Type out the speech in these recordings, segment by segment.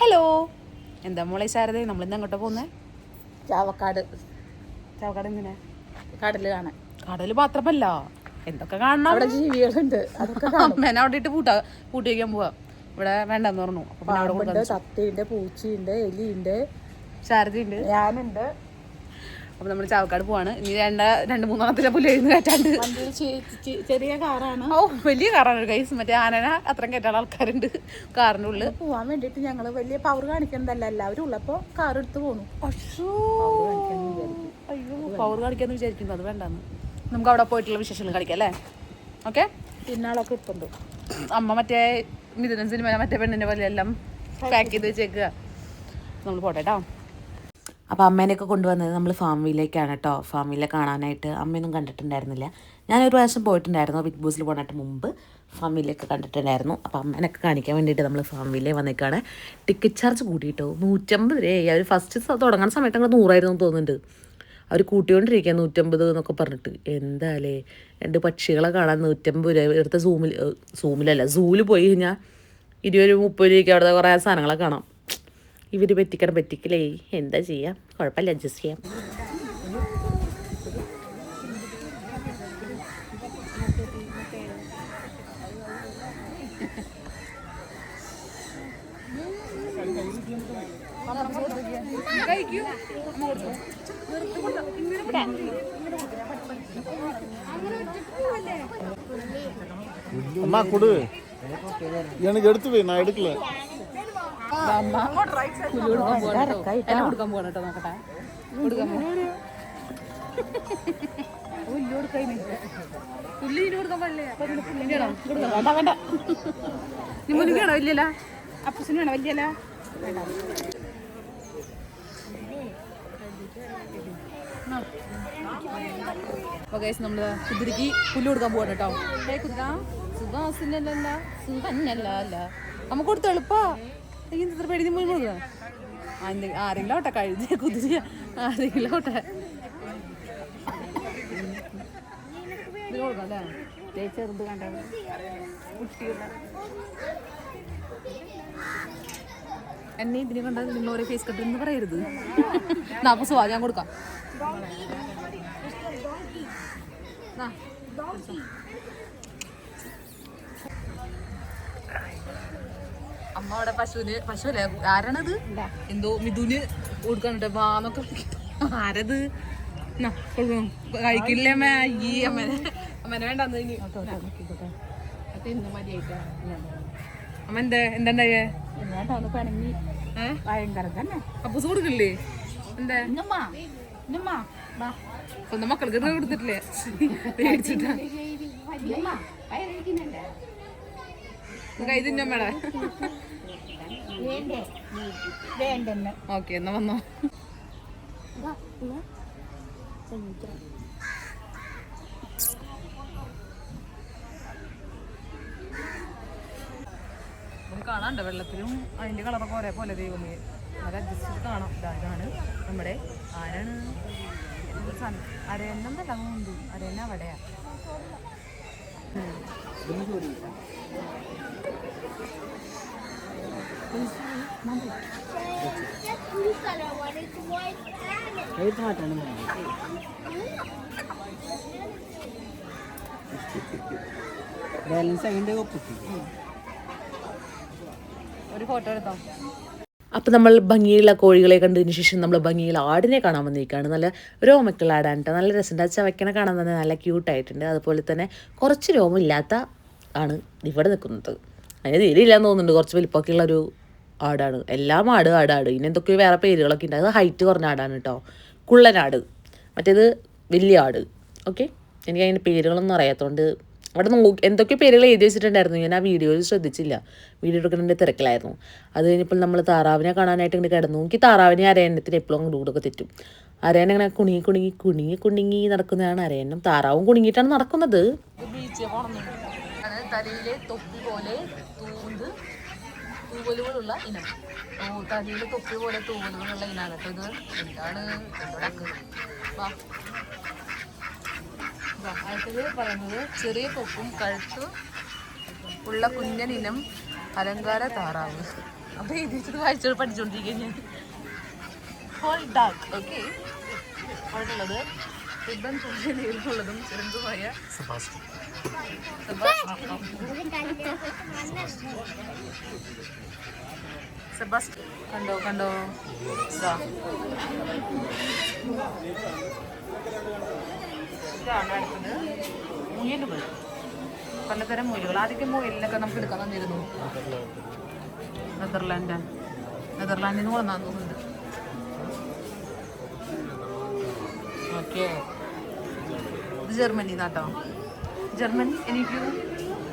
Hello എന്താ മോളെ ശാരദ? നമ്മളിന്ന് അങ്ങോട്ട് പോകുന്നത് ചാവക്കാട്. ചാവക്കാട് എന്തിനാ കടൽ കാണാൻ. കടൽ മാത്രമല്ല. എന്തൊക്കെ കാണണം? അവിടെ ജീവികളുണ്ട്. അതൊക്കെ അമ്മേനെ അവിടെ ഇട്ട് പൂട്ടാ പൂട്ടി വയ്ക്കാൻ പോവാ. ഇവിടെ വേണ്ടെന്ന് പറഞ്ഞു. പാമ്പുണ്ട് തത്തയുണ്ട് പൂച്ചയുണ്ട് എലിയുണ്ട്. ശാരദയുണ്ട്? ഞാനുണ്ട്. അപ്പൊ നമ്മൾ ചാവക്കാട് പോവാണ്. ഇനി രണ്ട് രണ്ട് മൂന്നെണ്ണത്തിലെ പുല്ല് എഴുന്ന് കയറ്റാണ്ട് ചെറിയ കാറാണ്. ഓ വലിയ കാറാണ് കൈസ് മറ്റേ ആനന അത്രയും കയറ്റാൻ ആൾക്കാരുണ്ട് കാറിന്റെ ഉള്ളിൽ പോവാൻ വേണ്ടിട്ട് ഞങ്ങൾ വലിയ പവർ കാണിക്കുന്നതല്ല എല്ലാവരും ഉള്ളപ്പോ കാർ എടുത്ത് പോണു അയ്യോ പവർ കാണിക്കാന്ന് വിചാരിക്കുന്നു. അത് വേണ്ടെന്ന്. നമുക്ക് അവിടെ പോയിട്ടുള്ള വിശേഷങ്ങൾ കളിക്കാം അല്ലേ? ഓക്കെ പിന്നാളൊക്കെ ഇപ്പുണ്ട്. അമ്മ മറ്റേ മിഥുനൻ സിനിമ മറ്റേ പെണ്ണിന്റെ പോലെ എല്ലാം പാക്ക് ചെയ്ത്. വെച്ചേക്കുക. നമ്മൾ പോട്ടെ കേട്ടോ അപ്പോൾ അമ്മേനെയൊക്കെ കൊണ്ടുവന്നത് നമ്മൾ ഫാം വീലേക്കാണ് കേട്ടോ ഫാം വീലെ കാണാനായിട്ട് അമ്മയൊന്നും കണ്ടിട്ടുണ്ടായിരുന്നില്ല. ഞാനൊരു പ്രാവശ്യം പോയിട്ടുണ്ടായിരുന്നു ബിഗ് ബോസിൽ പോകാനായിട്ട് മുമ്പ് ഫാം വീലൊക്കെ കണ്ടിട്ടുണ്ടായിരുന്നു. അപ്പോൾ അമ്മേനൊക്കെ കാണിക്കാൻ വേണ്ടിയിട്ട് നമ്മൾ ഫാം വീലേ വന്നേക്കാണ്. ടിക്കറ്റ് ചാർജ് കൂട്ടിയിട്ടോ നൂറ്റമ്പത് രൂപയായി. അവർ ഫസ്റ്റ് തുടങ്ങുന്ന സമയത്ത് അങ്ങനെ നൂറായിരുന്നു തോന്നുന്നുണ്ട്. അവർ കൂട്ടിക്കൊണ്ടിരിക്കുക നൂറ്റമ്പത് എന്നൊക്കെ പറഞ്ഞിട്ട്. എന്താലേ? രണ്ട് പക്ഷികളെ കാണാൻ നൂറ്റമ്പത് രൂപ. ഇവിടുത്തെ സൂമിൽ സൂമിലല്ല സൂവിൽ പോയി കഴിഞ്ഞാൽ ഇരുപത് രൂപ മുപ്പത് രൂപയ്ക്ക് അവിടുത്തെ കുറേ സാധനങ്ങളെ കാണാം. ഇവർ പറ്റിക്കണം പറ്റിക്കലേ എന്താ ചെയ്യാം കുഴപ്പമില്ല അഡ്ജസ്റ്റ് ചെയ്യാം அம்மா கொடு எனக்கு எடுத்து வை நான் எடுக்கல എന്നെ കൊടുക്കാൻ പോകണം കേട്ടോ നോക്കട്ടെ കൊടുക്കാൻ പുല്ലിന് കൊടുക്കാൻ പാടില്ലേ പുല്ലിനാണോ കൊടുക്കാം വേണ്ട വേണ്ട നീ മുന്നിലാണോ ഇല്ലല്ല അപ്പൂസിന് വേണം വലിയല്ല അപ്പോൾ ഗൈസ് നമ്മൾ കുതിരക്ക് പുല്ല് കൊടുക്കാൻ പോകണം കേട്ടോ. കുതിര സുഖാസിനല്ല സുഖന്നല്ല അല്ല? നമുക്ക് കൊടുത്ത എളുപ്പാ. എനിക്ക് ഇത്ര പേടി മുഴുവൻ ആരെങ്കിലും ഓട്ടെ കഴുതിയ കുതിര ആരെങ്കിലും ഓട്ടെ എന്നെ ഇതിനെ കണ്ട നിങ്ങൾ ഓരോ ഫേസ് കട്ട് എന്ന് പറയരുത്. നാ അപ്പൊ സുവാ ഞാൻ കൊടുക്കാം നാ, പിടിച്ചോ. അമ്മ അവിടെ പശുവിന് പശു അല്ലേ ആരാണത് എന്തോ മിഥുന് കൊടുക്കാനുണ്ട് വാന്നൊക്കെ ആരത്. കഴിക്കില്ലേ അമ്മ ഈ അമ്മനെ അമ്മനെ വേണ്ടെന്ന് ഇനി അമ്മ എന്താ എന്താണ്ടായേ അപ്പൊ കൊടുക്കില്ലേ എന്താ സ്വന്തം മക്കൾക്ക് കൊടുത്തിട്ടില്ലേ പേടിച്ചിട്ടാ കൈ തിന്നമ്മേടെ ഓക്കെ എന്നാ വന്നോ. കാണാണ്ട് വെള്ളത്തിലും അതിന്റെ കളറൊക്കെ ഒരേപോലെ ദൈവമേ. അത് അഡ്ജസ്റ്റ് ചെയ്ത് കാണാം. ഇതാ ഇതാണ് നമ്മുടെ ആരാണ്? എന്തൊരു സാധനം? അരയന്നെന്തല്ല ഉണ്ട് ബാലൻസ് അതിന്റെ ഒരു ഫോട്ടോ എടുത്തോ? അപ്പോൾ നമ്മൾ ഭംഗിയുള്ള കോഴികളെ കണ്ടതിന് ശേഷം നമ്മൾ ഭംഗിയുള്ള ആടിനെ കാണാൻ വന്നിരിക്കുകയാണ്. നല്ല രോമക്കുള്ള ആടാനിട്ട് നല്ല രസമുണ്ട്. ആ ചവയ്ക്കണ കാണാൻ തന്നെ നല്ല ക്യൂട്ടായിട്ടുണ്ട് അതുപോലെ തന്നെ കുറച്ച് രോമമില്ലാത്ത ആണ് ഇവിടെ നിൽക്കുന്നത്. അതിന് തീരില്ലാന്ന് തോന്നുന്നുണ്ട്. കുറച്ച് വലിപ്പമൊക്കെ ഉള്ളൊരു ആടാണ്. എല്ലാം ആട് ആടാട് ഇനി എന്തൊക്കെയോ വേറെ പേരുകളൊക്കെ ഉണ്ട്. അത് ഹൈറ്റ് കുറഞ്ഞ ആടാണ് കേട്ടോ. കുള്ളനാട്. മറ്റേത് വലിയ ആട്. ഓക്കെ? എനിക്ക് അതിന്റെ പേരുകളൊന്നും അറിയാത്തതുകൊണ്ട് അവിടെ നോക്കി എന്തൊക്കെ പേരുകൾ എഴുതി വെച്ചിട്ടുണ്ടായിരുന്നു. ഞാൻ ആ വീഡിയോയിൽ ശ്രദ്ധിച്ചില്ല. വീഡിയോ എടുക്കുന്നതിന്റെ തിരക്കിലായിരുന്നു. അത് കഴിഞ്ഞപ്പോൾ നമ്മൾ താറാവിനെ കാണാനായിട്ട് ഇങ്ങനെ കിടന്നു. എനിക്ക് താറാവിനെ അരയണ്ണത്തിന് എപ്പോഴും അങ്ങോട്ട് കൂടൊക്കെ തെറ്റും. അരയൻ ഇങ്ങനെ കുണുങ്ങി കുണുങ്ങി കുണുങ്ങി കുണുങ്ങി നടക്കുന്നതാണ് അരയണ്ണം താറാവും കുണുങ്ങിയിട്ടാണ് നടക്കുന്നത്. ബീച്ചിൽ തൊപ്പി പോലെ തൂവലുകളുള്ള ഇനം. തടിയിൽ തൊപ്പി പോലെ തൂവലുകളുള്ള ഇനാണ് കേട്ടോ ഇത് എന്താണ്? വാ, അടുത്തത് പറയുന്നത് ചെറിയ തൊപ്പും കഴുത്തും ഉള്ള കുഞ്ഞൻ ഇനം അലങ്കാര താറാവ്. അപ്പൊ ഇത് വായിച്ചോട് പഠിച്ചോണ്ടിരിക്കുക ഞാൻ. ഹോൾ ഡാക്ക് ഓക്കെ അവിടെയുള്ളത് റിബൺ തുണിയ നീളമുള്ളതും ചെറുതുമായ സെബാസ്റ്റ്യൻ. കണ്ടോ കണ്ടോ? ഇതാ. ഇതാണ് അടുത്തത്. മുയലുകൾ പലതരം മുയലുകൾ. ആദ്യമൊക്കെ മുയലിനൊക്കെ നമുക്ക് എടുക്കാൻ തന്നിരുന്നു. നെതർലാൻഡ് നെതർലാൻഡിൽ നിന്ന് കൊണ്ടാന്ന് തോന്നുന്നുണ്ട്. ഓക്കെ. ഇത് ജർമ്മനി നാട്ടോ ജർമ്മൻ എനിക്ക്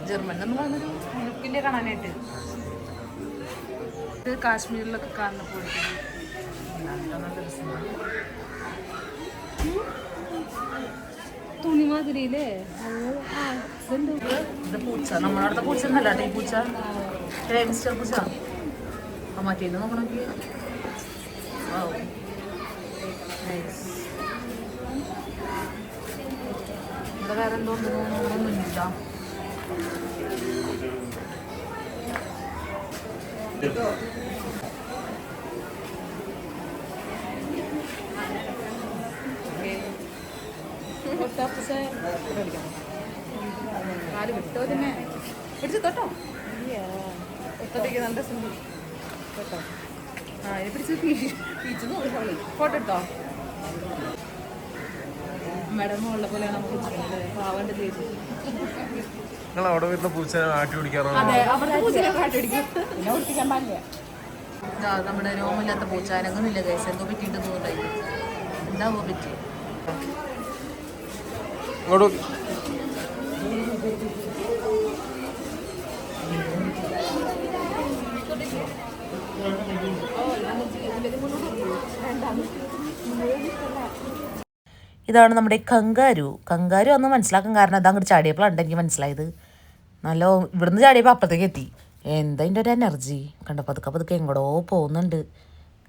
ജർമ്മൻ എന്ന് പറഞ്ഞൊരു ലുക്കിന്റെ കാണാനായിട്ട്. ഇത് കാശ്മീരിലൊക്കെ കാണുന്ന പോയിട്ട് നല്ല രസമാണ്. തുണി മാതിരിയില്ലേ ഇത് പൂച്ച നമ്മുടെ അടുത്ത പൂച്ച എന്നല്ല ഈ പൂച്ച. ഏ മിസ്റ്റർ പൂച്ച. ആ മറ്റേന്ന് നോക്കണമെങ്കിൽ ഇവിടെ വേറെ എന്തോ ഒന്നുമില്ല കാൽ വിട്ടോ തന്നെ പിടിച്ച് തൊട്ടോ തൊട്ടേക്ക് നല്ല സിമ്പിൾ കേട്ടോ ആ ഇത് പിടിച്ച് പീച്ചു നോക്കി ഫോട്ടോ എടുത്തോ മേഡം ഉള്ള പോലെ നമുക്ക് പാവണ്ട് ചെയ്തു നിങ്ങൾ അവിടെ വരുന്ന പൂച്ചനെ ആട്ടി പിടിക്കാറാണ് നമ്മുടെ രോമില്ലാത്ത പൂച്ച അനങ്ങുന്നില്ല കേസ് എന്തോ പറ്റിയിട്ട് തോന്നുന്നുണ്ടായി എന്താ പറ്റി? ഇങ്ങോട്ട് ഇതാണ് നമ്മുടെ കങ്കാരു. കങ്കാരു ഒന്ന് മനസ്സിലാക്കാൻ കാരണം അത് അങ്ങോട്ട് ചാടിയപ്പോഴാണ് എനിക്ക് മനസ്സിലായത്. നല്ല ഇവിടുന്ന് ചാടിയപ്പോൾ അപ്പുറത്തേക്ക് എത്തി. എന്താ എന്റെ ഒരു എനർജി കണ്ടപ്പോൾ പതുക്കെ പതുക്കെ എങ്ങോട്ടോ പോകുന്നുണ്ട്.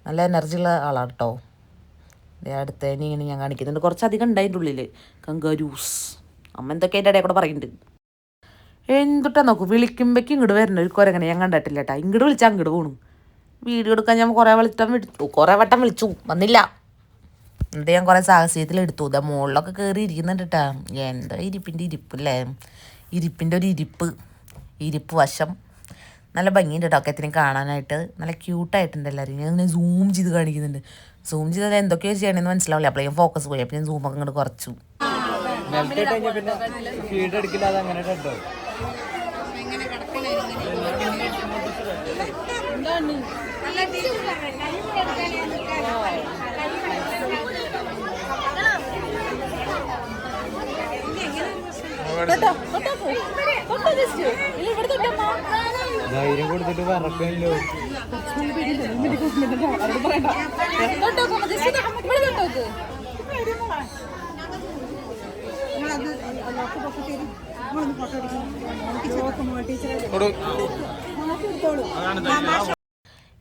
നല്ല എനർജി ഉള്ള ആളാണ് കേട്ടോ. അടുത്ത ഇങ്ങനെ ഞാൻ കാണിക്കുന്നുണ്ട്. കുറച്ചധികം ഉണ്ട് അതിന്റെ ഉള്ളിൽ കങ്കാരൂസ്. അമ്മ എന്തൊക്കെ അതിന്റെ ഇടയിൽ കൂടെ പറയുന്നുണ്ട്. എന്തുട്ടാ നോക്കൂ വിളിക്കുമ്പോഴേക്കും ഇങ്ങോട്ട് വരുന്ന ഒരു കുരങ്ങനെ ഞാൻ കണ്ടിട്ടില്ല കേട്ടാ. ഇങ്ങോട്ട് വിളിച്ചാൽ അങ്ങോട്ട് പോണു. വീഡിയോ എടുക്കാൻ ഞാൻ കുറേ വട്ടം വിളിച്ചു. കുറേ വട്ടം വിളിച്ചു. വന്നില്ല. എന്നിട്ട് ഞാൻ കുറേ സാഹസ്യത്തിൽ എടുത്തു. ഇതാ മുകളിലൊക്കെ കയറി ഇരിക്കുന്നുണ്ട് കേട്ടാ എന്താ ഇരിപ്പിന്റെ ഇരിപ്പില്ലേ? ഇരിപ്പിന്റെ ഒരു ഇരിപ്പ്. ഇരിപ്പ് വശം. നല്ല ഭംഗിയുണ്ട് കേട്ടോ ഒക്കെ എത്തിനും കാണാനായിട്ട്. നല്ല ക്യൂട്ടായിട്ടുണ്ട് എല്ലാവരും ഞാൻ ഇങ്ങനെ സൂം ചെയ്ത് കാണിക്കുന്നുണ്ട്. സൂം ചെയ്താൽ എന്തൊക്കെയോ ചെയ്യണമെന്ന് മനസ്സിലാവില്ല. അപ്പോൾ ഞാൻ ഫോക്കസ് പോയി. അപ്പോൾ ഞാൻ സൂമൊക്കെ ഇങ്ങോട്ട് കുറച്ചു. ധൈര്യം കൊടുത്തിട്ട് പറക്കല്ലോ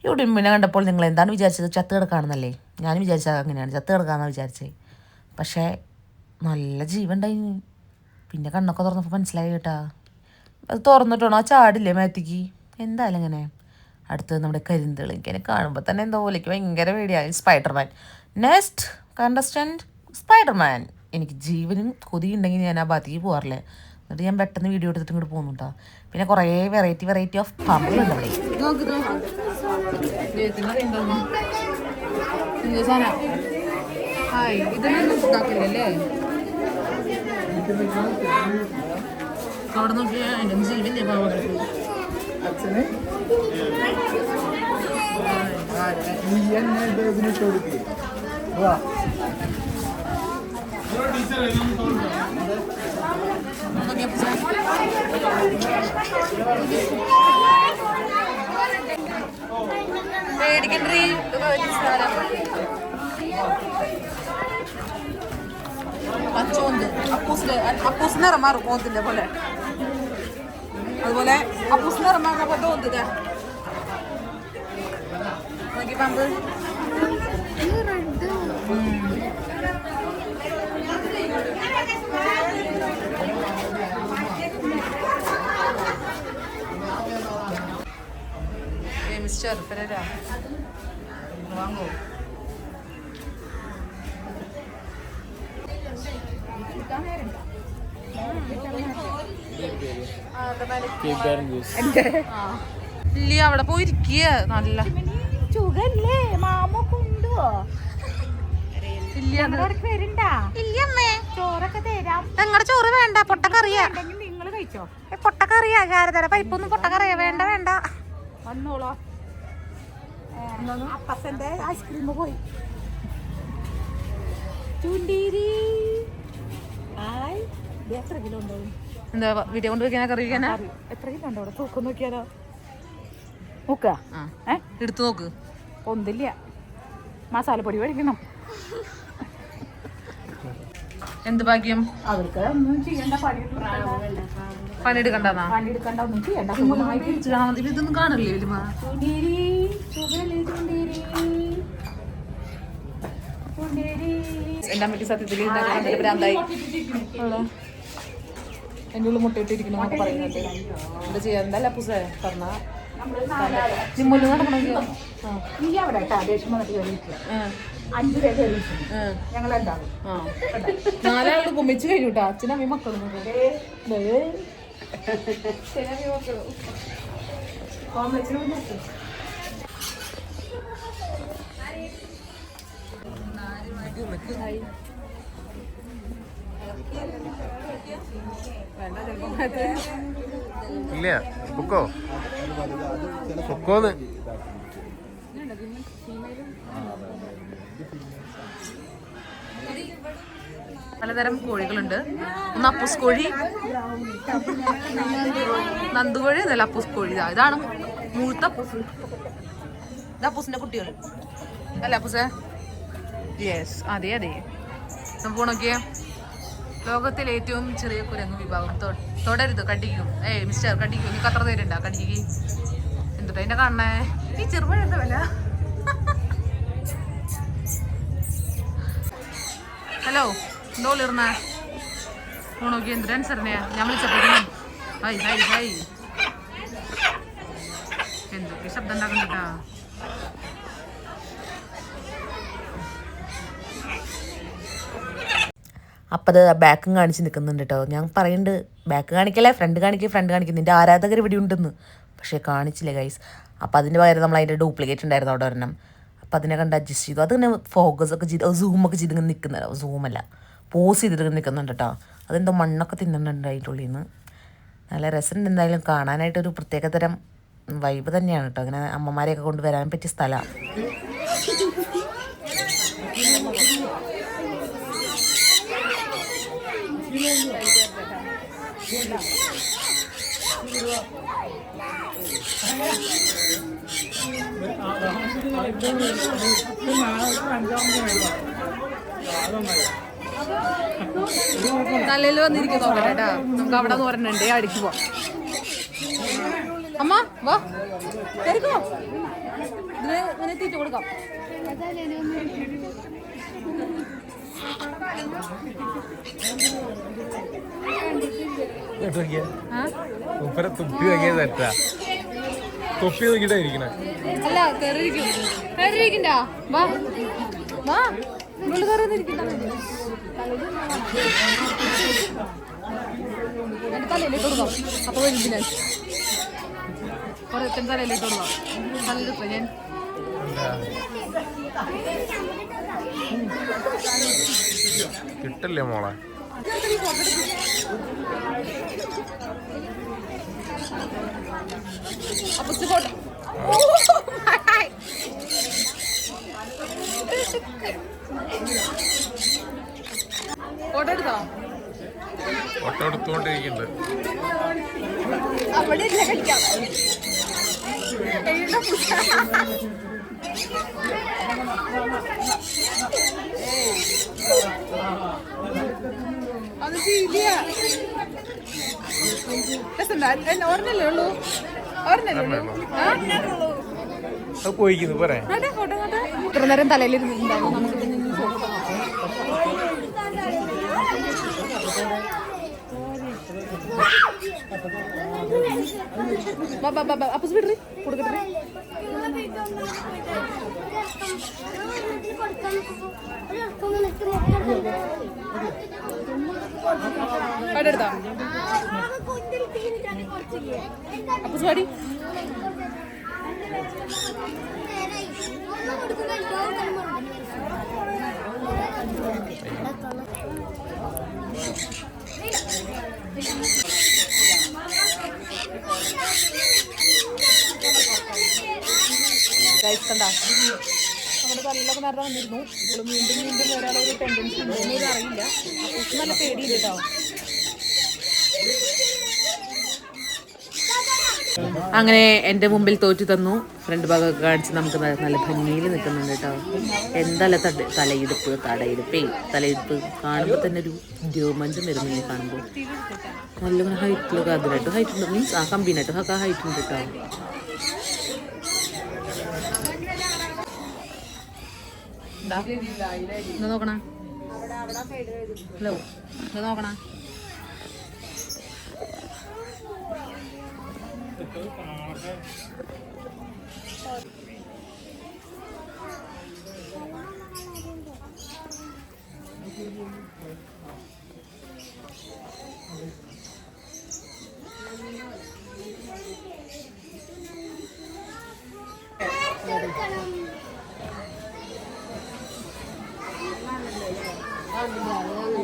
ഈ ഉടുമ്പിനെ കണ്ടപ്പോൾ നിങ്ങൾ എന്താണ് വിചാരിച്ചത്? ചത്ത് കിടക്കാണെന്നല്ലേ? ഞാൻ വിചാരിച്ചത് അങ്ങനെയാണ്. ചത്ത് കിടക്കാമെന്നാണ് വിചാരിച്ചത് പക്ഷേ നല്ല ജീവൻ ഉണ്ടായി പിന്നെ കണ്ണൊക്കെ തുറന്നപ്പോൾ മനസ്സിലായി കേട്ടാ. അത് തുറന്നിട്ടാണോ? ആ ചാടില്ലേ മേത്തിക്ക്? എന്തായാലും ഇങ്ങനെ. അടുത്തത് നമ്മുടെ കരിന്തൾ ഇങ്ങനെ കാണുമ്പോൾ തന്നെ എന്തോ പോലെ ഭയങ്കര പേടിയായി. സ്പൈഡർമാൻ നെക്സ്റ്റ് കണ്ടസ്റ്റന്റ് സ്പൈഡർമാൻ എനിക്ക് ജീവനും കൊതിയുണ്ടെങ്കിൽ ഞാൻ ആ ഭാഗത്തേക്ക് പോകാറില്ലേ എന്നിട്ട് ഞാൻ പെട്ടെന്ന് വീഡിയോ എടുത്തിട്ട് ഇങ്ങോട്ട് പോകുന്നു കേട്ടോ പിന്നെ കുറേ വെറൈറ്റി വെറൈറ്റി ഓഫ് പാമ്പുകളുണ്ട് അവിടെ. നോക്ക് നോക്ക്. ദൈവത്തിന് അറിയണ്ടോന്ന് എന്ത് സാധനം? ഹായ് ഇതൊന്നും ഇതാക്കില്ലല്ലേ അവിടെ നോക്കിയാൽ അതിന്റെ ജീവല്ലേ പാവങ്ങൾക്ക് നീ എന്നെ ഇതിനിട്ട് കൊടുക്ക് വാ. പേടിക്കണ്ടേ ഒരു സാധനം പച്ചോന്ത് അപ്പൂസിൽ അപ്പൂസ് നിറം മാറും ഓന്തിന്റെ പോലെ. അതുപോലെ അപ്പൂസ് നിറം തോന്നുന്നത് നോക്കി പമ്പ് മിസ്റ്റർ പെരേര വാങ്ങോ? ഇല്ല അവിടെ പോയിരിക്കുക നല്ല. ചുകല്ലേ? മാമ കൊണ്ടുവോ? ഞങ്ങളുടെ ചോറ് വേണ്ട? പൊട്ടക്കറിയാ. ഉണ്ടെങ്കിൽ നിങ്ങൾ കഴിച്ചോ? പൊട്ടക്കറിയാ കാരതര പരിപ്പൊന്നും പൊട്ടക്കറിയ. വേണ്ട വേണ്ട. വന്നോളോ. അപ്പസന്റെ ഐസ്ക്രീം പോയി. ചുണ്ടീരി. ആയി എത്ര കിലോ ഉണ്ടാവും? എന്താ വീട്ടിൽ കൊണ്ട് വെക്കാനാ കറി വെക്കാനാ? എത്ര കിലോ ഉണ്ടോ തൂക്കം നോക്കിയാലോ? നോക്കുക ഏ? എടുത്തു നോക്ക്. ഒന്നില്ല. മസാലപ്പൊടി മേടിക്കണം. എന്ത് ഭാഗ്യം? അവർക്ക് ഒന്നും ചെയ്യണ്ട പണി പണിയെടുക്കണ്ടെന്നാ? പണിയെടുക്കണ്ട ഒന്നും ചെയ്യണ്ട. ഇതൊന്നും കാണില്ലേ വലിയ എന്റെ അമ്മയ്ക്ക് സത്യത്തിൽ ഭ്രാന്തായി. എന്റെ ഉള്ളിൽ മുട്ടയിട്ടിരിക്കണം എന്നൊക്കെ പറയുന്നുണ്ട് എന്താ ചെയ്യാ? എന്തല്ല പുസേ പറഞ്ഞ നിമ്മൽ നടക്കണമെങ്കിൽ നീ അവിടെ കേട്ടാ ദേഷ്യം വന്നിട്ട് കയറിയിട്ടില്ല അഞ്ചു പേര് കയറിയിട്ടുണ്ട് ഞങ്ങൾ എന്താകും നാലാളുടെ കുമ്മിച്ച് കഴിഞ്ഞു കേട്ടോ അച്ഛനും അമ്മയും മക്കളും ഇല്ല ബുക്കോ ബുക്കോന്ന് പലതരം കോഴികളുണ്ട്. ഒന്ന് അപ്പൂസ് കോഴി നന്ദുകോഴി അതല്ല അപ്പൂസ് കോഴി ഇതാ ഇതാണ് മൂത്ത അപ്പൂസ് ഇത് അപ്പൂസിന്റെ കുട്ടികൾ. അല്ല അപ്പൂസേ? യെസ് അതെ അതെ. നമുക്ക് നോക്കിയേ ലോകത്തിലെ ഏറ്റവും ചെറിയ കുരങ്ങ് വിഭാഗം. തൊടരുത് കടിക്കും. ഏയ് മിസ്റ്റർ കടിക്കും. നീ കത്ര നേരണ്ട കടിക്ക്. എന്തുട്ടാ എന്റെ കാണണേ? ഈ ചെറുപഴ വില? ഹലോ എന്തോ ഇർന്ന നോക്കി എന്ത് ആൻസറിനെയാ ഞാൻ വിളിച്ചപ്പോഴേക്കും ഹായ് ഹായ് ഹായ്. എന്തൊക്കെ ശബ്ദം ഉണ്ടാക്കണ്ടാ അപ്പം അത് ബാക്കും കാണിച്ച് നിൽക്കുന്നുണ്ട് കേട്ടോ ഞാൻ പറയുന്നുണ്ട് ബാക്ക് കാണിക്കല്ലേ? ഫ്രണ്ട് കാണിക്കുക ഫ്രണ്ട് കാണിക്കുന്നു നിന്റെ ആരാധകർ ഇവിടെ ഉണ്ടെന്ന്. പക്ഷേ കാണിച്ചില്ല ഗൈസ് അപ്പോൾ അതിന്റെ പകരം നമ്മൾ അതിന്റെ ഡ്യൂപ്ലിക്കേറ്റ് ഉണ്ടായിരുന്നു അവിടെ ഒരെണ്ണം. അപ്പോൾ അതിനെ കണ്ട് അഡ്ജസ്റ്റ് ചെയ്തു. അതിങ്ങനെ ഫോക്കസ് ഒക്കെ ചെയ്ത് സൂമൊക്കെ ചെയ്ത് ഇങ്ങനെ നിൽക്കുന്നില്ല സൂമല്ല പോസ് ചെയ്തിട്ട് നിൽക്കുന്നുണ്ട് കേട്ടോ അതെന്തോ മണ്ണൊക്കെ തിന്നുന്നുണ്ട് അതിന്റെ ഉള്ളിൽ നിന്ന് നല്ല രസമുണ്ട് എന്തായാലും കാണാനായിട്ടൊരു പ്രത്യേക തരം വൈബ് തന്നെയാണ് കേട്ടോ അങ്ങനെ അമ്മമാരെയൊക്കെ കൊണ്ടുവരാൻ പറ്റിയ സ്ഥലമാണ് തലയിൽ വന്നിരിക്കും നോക്കട്ടെ കേട്ടാ. നമുക്ക് അവിടെ പറഞ്ഞിട്ടുണ്ട് അടിക്ക് പോ. അമ്മ വാ. കയറിക്കോ തീറ്റ കൊടുക്കാം? ഉപ്പര തുപ്പി നോക്കിയത് തെറ്റാ. തൊപ്പി നോക്കിട്ടാ ഇരിക്കണേ. അല്ല തെറിയിരിക്കും. കയറിയിരിക്കണ്ട വാ. വാ. ഉള്ളിൽ കയറി വന്നിരിക്കണ്ട എന്റെ തലയിലേക്ക് കൊടുക്കാം അപ്പൊ ഞാൻ കുറെ തലയിലേക്ക് കൊടുക്കാം തലയിലിപ്പോ ഞാൻ കിട്ടല്ലേ മോളെ? ഫോട്ടോ എടുത്തോ? ഫോട്ടോ എടുത്തുകൊണ്ടിരിക്കുന്നുണ്ട്. അവിടെ ഇല്ല കഴിക്കാം എഴുന്ന അത് ശീലിയ ഓർമ്മല്ലേ ഉള്ളൂ? ഓർമ്മല്ലേ ഉള്ളൂ? പോയിക്കുന്നു കണ്ടോ? ഇത്ര നേരം തലയിൽ ഇരുന്നിട്ടുണ്ടാവും നമുക്ക് വിടറി. കൊടുക്കട്ടെ. കടെടുത്താ അപ്പൊ പാടി ഗൈസ് നമ്മുടെ തലയിലൊക്കെ നേരത്തെ വന്നിരുന്നു. ഇപ്പോൾ വീണ്ടും വീണ്ടും ഒരാളൊരു ഒരു ടെൻഡൻസി ഉണ്ടോയെന്ന് ഇത് അറിയില്ല. അപ്പം നല്ല പേടിയുണ്ട് കേട്ടോ. അങ്ങനെ എന്റെ മുമ്പിൽ തോറ്റു തന്നു. ഫ്രണ്ട് ഭാഗമൊക്കെ കാണിച്ച് നമുക്ക് നല്ല ഭംഗിയിൽ നിൽക്കുന്നുണ്ട് കേട്ടോ. എന്തായാലും തട തലയിടുപ്പ് തടയിടുപ്പേ. തലയിടുപ്പ് കാണുമ്പോൾ തന്നെ ഒരു രോമാഞ്ചം വരുന്നു ഈ കാണുമ്പോൾ നല്ല ഹൈറ്റിലൊക്കെ അതിനായിട്ട് ഹൈറ്റ് ഉണ്ട്? മീൻസ് ആ കമ്പീനായിട്ട് ഹൈറ്റ് ഉണ്ട് കേട്ടോ. നോക്കണ. ഹലോ ഇത് നോക്കണ.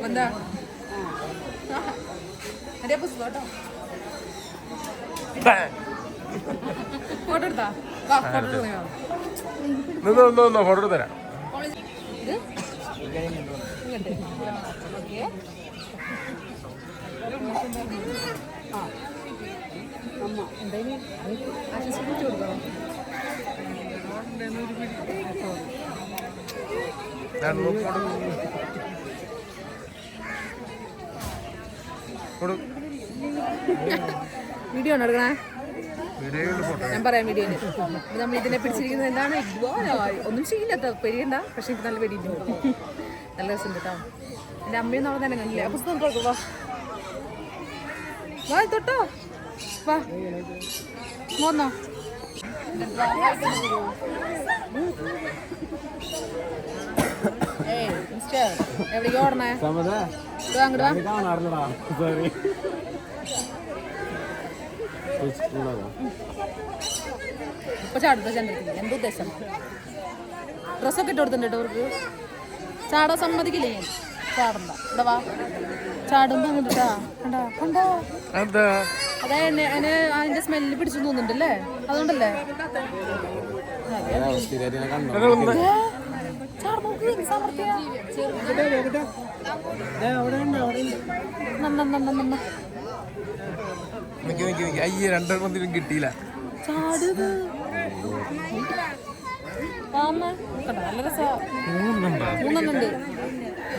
എന്താ അതേ പുസ്തകം കേട്ടോ ഫോട്ടോ എടുത്താ വാ ഫോട്ടോ എടുക്കാം നിന്ന് നിന്ന് നിന്ന് ഫോട്ടോ എടുത്ത് തരാം ഇത് ഇങ്ങോട്ട് ഓക്കെ ആ അമ്മ എന്തായാലും ആശ്വസിപ്പിച്ചു കൊടുക്കണം ഞാൻ നോക്കി ഫോട്ടോ തരാം. വീഡിയോ ആണ് എടുക്കണേ? ഞാൻ പറയാം വീഡിയോയിൽ നമ്മൾ ഇതിനെ പിടിച്ചിരിക്കുന്നത് എന്താണ്? ഒന്നും ചെയ്യില്ല പെരിയണ്ട പക്ഷെ എനിക്ക് നല്ല പേടിയില്ല നല്ല രസമുണ്ട് കേട്ടോ. എന്റെ അമ്മയും നമ്മൾ തന്നെ കണ്ടില്ലേ? പുസ്തകം തുറക്കും വാ. തൊട്ടോ. വാ. എവിടേക്ക് ഓടണേ? അങ്ങോട്ട് വാ, ഇപ്പൊ ചാടുത്ത ചെണ്ടെടുത്തില്ല എന്താ ഉദ്ദേശം? ഡ്രസ്സൊക്കെ ഇട്ട് കൊടുത്തിട്ടുണ്ട് അവർക്ക്. ചാടാൻ സമ്മതിക്കില്ലേ? ഞാൻ ചാടണ്ട. ഇവിടെ വാ. ചാടുമ്പോ അങ്ങോട്ടാ കണ്ടാ കണ്ടോ. അതാ എന്നെ അതിന് അതിന്റെ സ്മെല്ല് പിടിച്ചു തോന്നുന്നുണ്ടല്ലേ അതുകൊണ്ടല്ലേ? സാമർത്ഥ്യാ. നിക്ക് നിക്ക് നിക്ക് അയ്യേ രണ്ടെണ്ണത്തിനും കിട്ടിയില്ല. ചാട് ഇത്. ആമ്മ. കണ്ടോ, നല്ല രസാ. മൂന്നെണ്ണ മൂന്നെണ്ണം ഉണ്ട്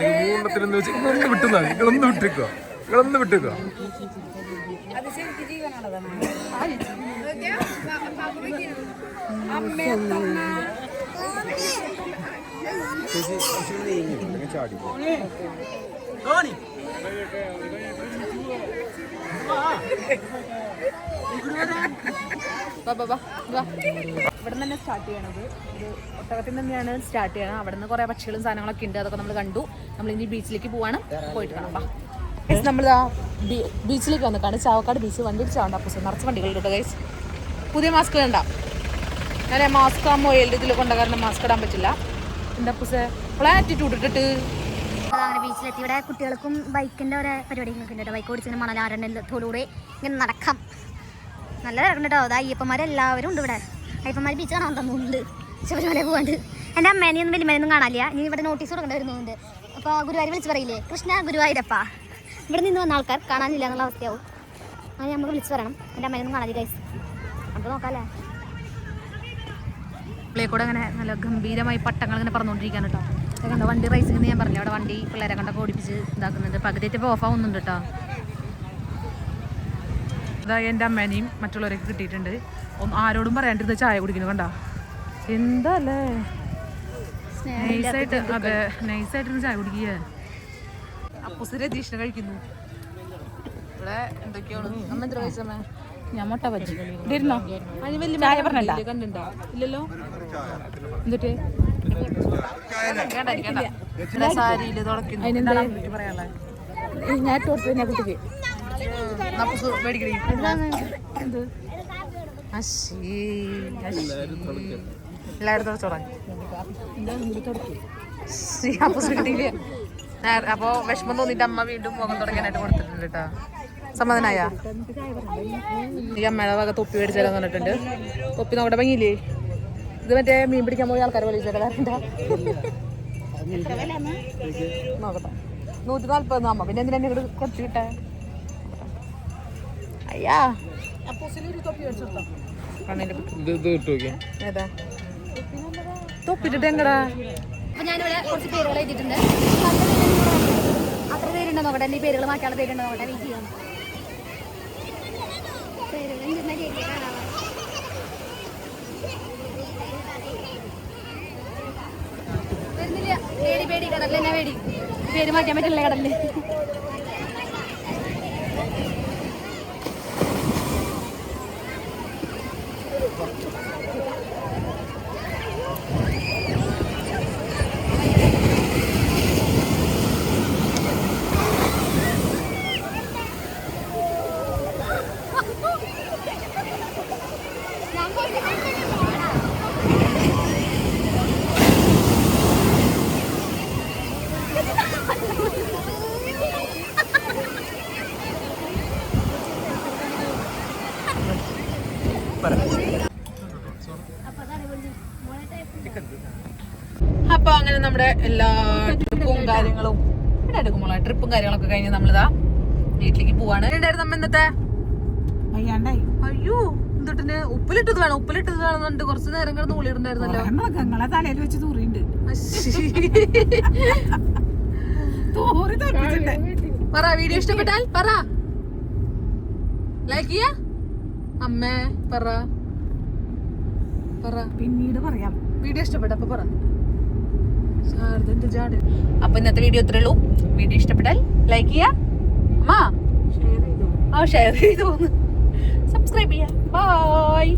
മൂന്നെണ്ണത്തിനെന്ന് വെച്ച് ഇങ്ങളൊന്ന് വിട്ടുന്നാ നിങ്ങളൊന്ന് വിട്ടേക്കോ. നിങ്ങളൊന്ന് വിട്ടേക്കോ. വാ, വാ, വാ, വാ. ഇവിടെ തന്നെ സ്റ്റാർട്ട് ചെയ്യണത്. ഒരു ഒട്ടകത്തിൽ തന്നെയാണ് സ്റ്റാർട്ട് ചെയ്യണം അവിടെ നിന്ന് കുറേ പക്ഷികളും സാധനങ്ങളൊക്കെ ഉണ്ട്. അതൊക്കെ നമ്മൾ കണ്ടു. നമ്മൾ ഇനി ബീച്ചിലേക്ക് പോവാണ്. പോയിട്ട് കാണാം വാ. നമ്മൾ ബീച്ചിലേക്ക് വന്ന് കാണും ചാവക്കാട് ബീച്ച് വണ്ടി ചാവണ്ട അപ്പൂസ് നിറച്ച് വണ്ടികളുണ്ട് ഗൈസ് പുതിയ മാസ്ക് വേണ്ട. ഞാൻ മാസ്ക് ആ എൽ ഇതിൽ കൊണ്ട കാരണം മാസ്ക് ഇടാൻ പറ്റില്ല. എന്താ അപ്പൂസെ ഇപ്പോൾ ആറ്റിറ്റ്യൂഡ് ഇട്ടിട്ട് അങ്ങനെ ബീച്ചിലെത്തി ഇവിടെ കുട്ടികൾക്കും ബൈക്കിന്റെ ഒരു പരിപാടികളൊക്കെ ഉണ്ട് ബൈക്ക് ഓടിച്ചിങ്ങനെ മണലാരണ്യ തോലൂടെ ഇങ്ങനെ നടക്കാം. നല്ല തിരക്കുണ്ട് കേട്ടോ. അത് അയ്യപ്പന്മാരെല്ലാവരും ഉണ്ട് ഇവിടെ. അയ്യപ്പന്മാർ ബീച്ച് കാണാൻ തന്നുണ്ട് ശബരിമല പോകാണ്ട് എന്റെ അമ്മേനെയൊന്നും വലിയമ്മേനൊന്നും കാണാനില്ല. ഇനി ഇവിടെ നോട്ടീസ് കൊടുക്കേണ്ടി വരുന്നുണ്ട്. അപ്പോൾ ഗുരുവായൂർ വിളിച്ച് പറയില്ലേ? കൃഷ്ണ ഗുരുവായൂരപ്പ. ഇവിടെ നിന്ന് വന്ന ആൾക്കാർ കാണാനില്ല എന്നുള്ള അവസ്ഥയാവും. അങ്ങനെ നമുക്ക് വിളിച്ച് പറയണം. എന്റെ അമ്മേനൊന്നും കാണാതെ ഗൈസ് അപ്പോൾ നോക്കാമല്ലേ പ്ലേ കൂടെ അങ്ങനെ നല്ല ഗംഭീരമായി പട്ടങ്ങൾ ഇങ്ങനെ പറഞ്ഞുകൊണ്ടിരിക്കുകയാണ് കേട്ടോ. കണ്ടോ? വണ്ടി റൈസിംഗ് ഞാൻ പറഞ്ഞു അവിടെ വണ്ടി പിള്ളേരെ കണ്ടൊക്കെ ഓടിപ്പിച്ച് ഇതാക്കുന്നുണ്ട് പകുതിയത്തെ ഓഫ് ആവുന്നുണ്ട് കേട്ടോ അതായത് എന്റെ അമ്മേനെയും മറ്റുള്ളവരൊക്കെ കിട്ടിയിട്ടുണ്ട്. ഒന്ന് ആരോടും പറയാണ്ടിരുന്ന ചായ കുടിക്കുന്നു കണ്ട? എന്താ അല്ലേ നൈസായിട്ട് അതെ നൈസായിട്ടിരുന്ന് ചായ കുടിക്കുക അപ്പൂസ് രതീഷിനെ കഴിക്കുന്നു. ഇവിടെ എന്തൊക്കെയാണ്? ഞാൻ മുട്ട ബജ്ജി ഇരുന്നോ അതിന് വലിയ ഇല്ലല്ലോ എന്നിട്ട് ഞാൻ അപ്പൊ വിഷമം തോന്നിട്ട് അമ്മ വീണ്ടും മുഖം തുടങ്ങാനായിട്ട് കൊടുത്തിട്ടുണ്ട് കേട്ടോ സമ്മതനായ ഈ അമ്മയുടെ വക തൊപ്പി മേടിച്ചാലെന്ന് പറഞ്ഞിട്ടുണ്ട്. തൊപ്പി നോക്കട്ടെ ഭംഗിയില്ലേ ഇത് മറ്റേ മീൻ പിടിക്കാൻ പോയ ആൾക്കാർ വിളിച്ചേക്കലാറുണ്ട നോക്കട്ടെ. നൂറ്റി നാല്പത് അമ്മ പിന്നെ എന്തിനാ ഇങ്ങോട്ട് കുറച്ച് കിട്ടേ അയ്യാ. തൊപ്പിട്ടിട്ട് എങ്ങടാ? അപ്പൊ ഞാനിവിടെ കുറച്ച് പേരുകൾ എഴുതിയിട്ടുണ്ട്. അത്ര പേരുണ്ടോ നോക്കട്ടെ. ഈ പേരുകൾ മാറ്റാനുള്ള പേരുണ്ടോ നോക്കട്ടെ. വെയിറ്റ് ചെയ്യാം. പേരുകൾ എന്തിനാ ശരിയാ കാണാൻ വരുന്നില്ല പേടി പേടി കടലിൽ എന്നാ പേടി. പേര് മാറ്റാൻ പറ്റില്ല കടലിൽ അപ്പൊ അങ്ങനെ നമ്മുടെ എല്ലാ ട്രിപ്പും കാര്യങ്ങളും ഇവിടെ എടുക്കുമ്പോൾ ട്രിപ്പും കാര്യങ്ങളൊക്കെ കഴിഞ്ഞ് നമ്മളിതാ വീട്ടിലേക്ക് പോവാണ്. ഉണ്ടായിരുന്നു നമ്മ ഇന്നത്തെ? അയ്യോ എന്തൊട്ടിന് ഉപ്പിലിട്ടത് വേണം ഉപ്പിലിട്ടത് വേണമെന്നുണ്ട് കുറച്ച് നേരം കിടന്ന് ഉള്ളിടുണ്ടായിരുന്നല്ലോ തലയിൽ വെച്ച് തൂറിണ്ട് പറ വീഡിയോ ഇഷ്ടപ്പെട്ടാൽ പറ. ലൈക്ക് ചെയ്യാ? അമ്മേ പറ. പറ. പിന്നീട് പറയാം. വീഡിയോ ഇഷ്ടപ്പെട്ട അപ്പൊ പറ. അപ്പൊ ഇന്നത്തെ വീഡിയോ ഇത്രേ ഉള്ളൂ. വീഡിയോ ഇഷ്ടപ്പെട്ടാൽ ലൈക്ക് ചെയ്യാ അമ്മ ആ ഷെയർ ചെയ്തു സബ്സ്ക്രൈബ് ചെയ്യാ. ബൈ